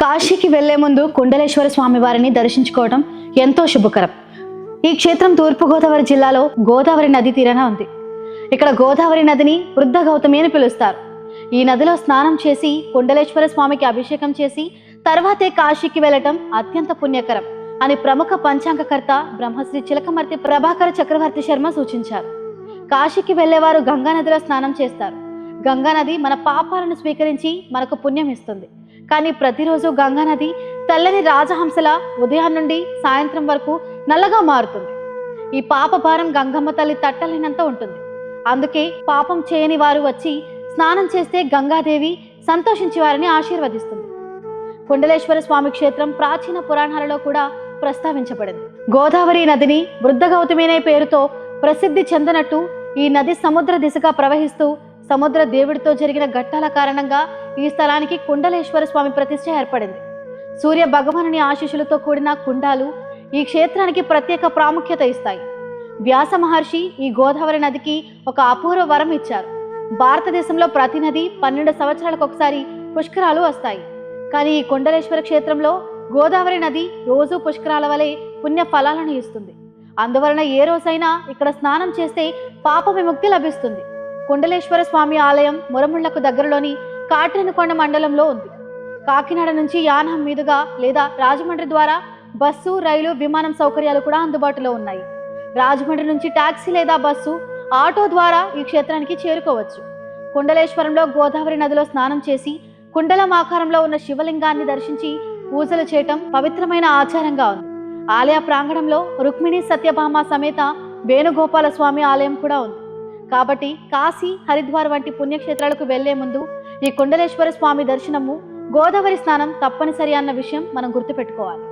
కాశీకి వెళ్ళే ముందు కుండలేశ్వర స్వామి వారిని దర్శించుకోవడం ఎంతో శుభకరం. ఈ క్షేత్రం తూర్పుగోదావరి జిల్లాలో గోదావరి నది తీరాన ఉంది. ఇక్కడ గోదావరి నదిని వృద్ధ గౌతమి అని పిలుస్తారు. ఈ నదిలో స్నానం చేసి కుండలేశ్వర స్వామికి అభిషేకం చేసి తర్వాతే కాశీకి వెళ్ళటం అత్యంత పుణ్యకరం అని ప్రముఖ పంచాంగకర్త బ్రహ్మశ్రీ చిలకమర్తి ప్రభాకర చక్రవర్తి శర్మ సూచించారు. కాశీకి వెళ్ళేవారు గంగా నదిలో స్నానం చేస్తారు. గంగా నది మన పాపాలను స్వీకరించి మనకు పుణ్యం ఇస్తుంది. కానీ ప్రతిరోజు గంగా నది తెల్లని రాజహంసల ఉదయం నుండి సాయంత్రం వరకు నల్లగా మారుతుంది. ఈ పాప భారం గంగమ్మ తల్లి తట్టలేనంత ఉంటుంది. అందుకే పాపం చేయని వారు వచ్చి స్నానం చేస్తే గంగాదేవి సంతోషించి వారిని ఆశీర్వదిస్తుంది. కుండలేశ్వర స్వామి క్షేత్రం ప్రాచీన పురాణాలలో కూడా ప్రస్తావించబడింది. గోదావరి నదిని వృద్ధ గౌతమి అనే పేరుతో ప్రసిద్ధి చెందినట్టు ఈ నది సముద్ర దిశగా ప్రవహిస్తూ సముద్ర దేవుడితో జరిగిన ఘట్టాల కారణంగా ఈ స్థలానికి కుండలేశ్వర స్వామి ప్రతిష్ట ఏర్పడింది. సూర్య భగవానుని ఆశీస్సులతో కూడిన కుండాలు ఈ క్షేత్రానికి ప్రత్యేక ప్రాముఖ్యత ఇస్తాయి. వ్యాస మహర్షి ఈ గోదావరి నదికి ఒక అపూర్వ వరం ఇచ్చారు. భారతదేశంలో ప్రతి నది పన్నెండు సంవత్సరాలకు ఒకసారి పుష్కరాలు వస్తాయి. కానీ ఈ కొండలేశ్వర క్షేత్రంలో గోదావరి నది రోజు పుష్కరాల వలె పుణ్య ఫలాలను ఇస్తుంది. అందువలన ఏ రోజైనా ఇక్కడ స్నానం చేస్తే పాప విముక్తి లభిస్తుంది. కుండలేశ్వర స్వామి ఆలయం మురముళ్ళకు దగ్గరలోని కాట్రినకొండ మండలంలో ఉంది. కాకినాడ నుంచి యానం మీదుగా లేదా రాజమండ్రి ద్వారా బస్సు రైలు విమానం సౌకర్యాలు కూడా అందుబాటులో ఉన్నాయి. రాజమండ్రి నుంచి టాక్సీ లేదా బస్సు ఆటో ద్వారా ఈ క్షేత్రానికి చేరుకోవచ్చు. కుండలేశ్వరంలో గోదావరి నదిలో స్నానం చేసి కుండలం ఆకారంలో ఉన్న శివలింగాన్ని దర్శించి పూజలు చేయటం పవిత్రమైన ఆచారంగా ఉంది. ఆలయ ప్రాంగణంలో రుక్మిణి సత్యభామ సమేత వేణుగోపాల స్వామి ఆలయం కూడా ఉంది. కాబట్టి కాశీ హరిద్వార్ వంటి పుణ్యక్షేత్రాలకు వెళ్ళే ముందు ఈ కుండలేశ్వర స్వామి దర్శనము గోదావరి స్నానం తప్పనిసరి అన్న విషయం మనం గుర్తుపెట్టుకోవాలి.